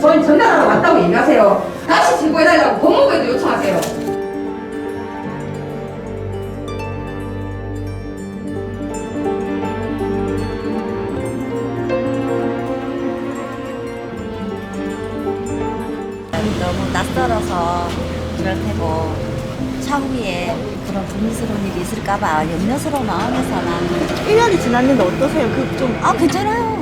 저희 전달하러 왔다고 얘기하세요. 다시 제보해달라고 법무부에도 요청하세요. 너무 낯설어서 그럴 테고 차후에 그런 불미스러운 일이 있을까봐 염려스러운 마음에서 나는 1년이 지났는데 어떠세요? 그 좀 아 괜찮아요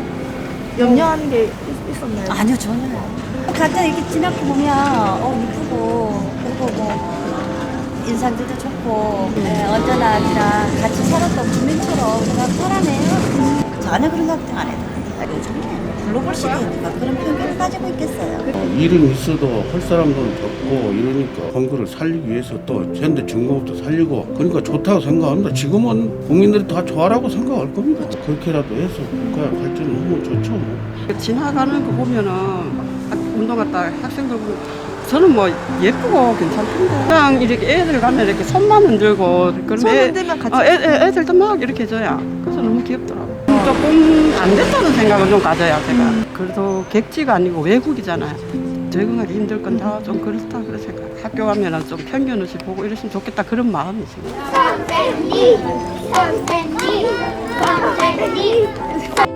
염려하는 게 있- 있었나요? 아니요 전혀요 각자 이렇게 지나고 보면 어 이쁘고 그리고 뭐 인상들도 좋고 네, 언제나 그냥 같이 살았던 주민처럼 그냥 살아내요. 전혀 그런 걱정 안 해도 돼요. 요즘에 글로벌 시대니까 그런 편견을 가지고 있겠어요 일은 있어도 할 사람들은 적고 이러니까 선거를 살리기 위해서 또 현대 증거부터 살리고 그러니까 좋다고 생각합니다. 지금은 국민들이 다 좋아라고 생각할 겁니다. 그렇게라도 해서 국가 발전을 하면 좋죠. 뭐. 지나가는 거 보면은 학- 운동 갔다 학생들 보면 저는 뭐 예쁘고 괜찮던데 그냥 이렇게 애들 가면 이렇게 손만 흔들고 그러면 손 애- 흔들면 같이 어, 애, 애, 애들도 막 이렇게 해줘야 그래서 너무 귀엽더라고 조금 안 됐다는 생각은 좀 가져야 제가. 그래도 객지가 아니고 외국이잖아요. 적응하기 힘들 건 다 좀 그렇다 그런 생각. 학교 가면은 좀 편견 없이 보고 이랬으면 좋겠다 그런 마음이 선생님, 선생님, 선생님, 선생님,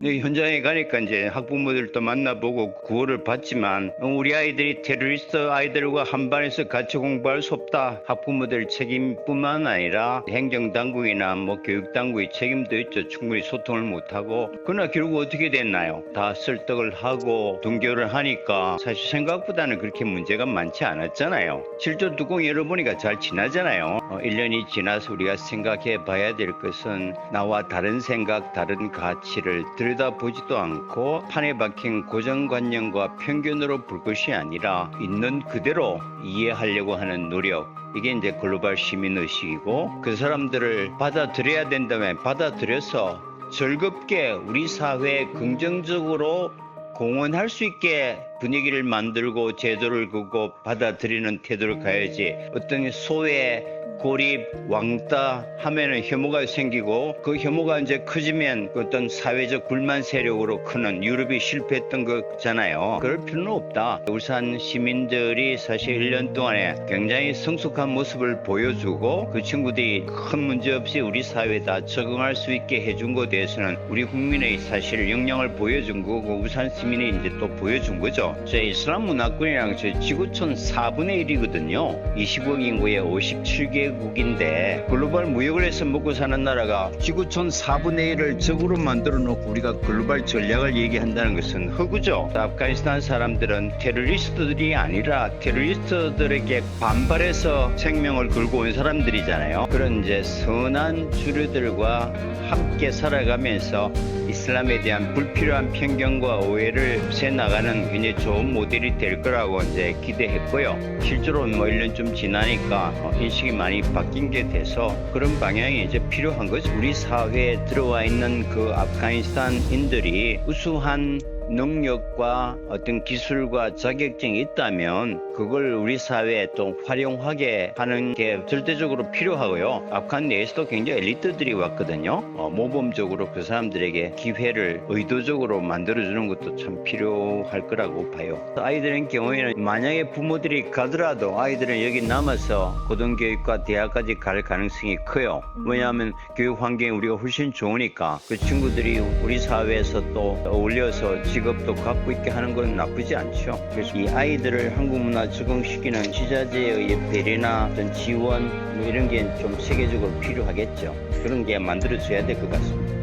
현장에 가니까 이제 학부모들도 만나보고 구호를 받지만 어, 우리 아이들이 테러리스트 아이들과 한반에서 같이 공부할 수 없다. 학부모들 책임뿐만 아니라 행정당국이나 뭐 교육당국의 책임도 있죠. 충분히 소통을 못하고 그러나 결국 어떻게 됐나요? 다 설득을 하고 동결을 하니까 사실 생각보다는 그렇게 문제가 많지 않았잖아요. 실제 뚜껑 열어보니까 잘 지나잖아요. 어, 1년이 지나서 우리가 생각해 봐야 될 것은 나와 다른 생각, 다른 가치를 들 여다보지도 않고 판에 박힌 고정관념과 편견으로 볼 것이 아니라 있는 그대로 이해하려고 하는 노력. 이게 이제 글로벌 시민의식이고 그 사람들을 받아들여야 된다면 받아들여서 즐겁게 우리 사회에 긍정적으로 공헌할 수 있게 분위기를 만들고 제도를 그고 받아들이는 태도를 가야지 어떤 소외 고립 왕따 하면은 혐오가 생기고 그 혐오가 이제 커지면 그 어떤 사회적 불만 세력으로 크는 유럽이 실패했던 거잖아요. 그럴 필요는 없다. 울산 시민들이 사실 1년 동안에 굉장히 성숙한 모습을 보여주고 그 친구들이 큰 문제 없이 우리 사회에 다 적응할 수 있게 해준 것에 대해서는 우리 국민의 사실 역량을 보여준 거고 울산 시민이 이제 또 보여준 거죠. 제 이슬람 문화권이랑 저 지구촌 4분의 1이거든요. 20억 인구의 57개 국인데 글로벌 무역을 해서 먹고 사는 나라가 지구촌 4분의 1을 적으로 만들어 놓고 우리가 글로벌 전략을 얘기한다는 것은 허구죠. 아프가니스탄 사람들은 테러리스트들이 아니라 테러리스트들에게 반발해서 생명을 걸고 온 사람들이잖아요. 그런 이제 선한 주류들과 함께 살아가면서 이슬람에 대한 불필요한 편견과 오해를 없애나가는 굉장히 좋은 모델이 될 거라고 이제 기대했고요. 실제로 뭐 1년 좀 지나니까 어, 인식이 많이 바뀐 게 돼서 그런 방향이 이제 필요한 거죠. 우리 사회에 들어와 있는 그 아프가니스탄인들이 우수한 능력과 어떤 기술과 자격증이 있다면 그걸 우리 사회에 또 활용하게 하는 게 절대적으로 필요하고요. 아프간 내에서도 굉장히 엘리트들이 왔거든요. 어, 모범적으로 그 사람들에게 기회를 의도적으로 만들어주는 것도 참 필요할 거라고 봐요. 아이들의 경우에는 만약에 부모들이 가더라도 아이들은 여기 남아서 고등교육과 대학까지 갈 가능성이 커요. 왜냐하면 교육 환경이 우리가 훨씬 좋으니까 그 친구들이 우리 사회에서 또 어울려서 직업도 갖고 있게 하는 건 나쁘지 않죠. 그래서 이 아이들을 한국 문화 적응시키는 지자체의 배려나 어떤 지원 뭐 이런 게 좀 세계적으로 필요하겠죠. 그런 게 만들어져야 될 것 같습니다.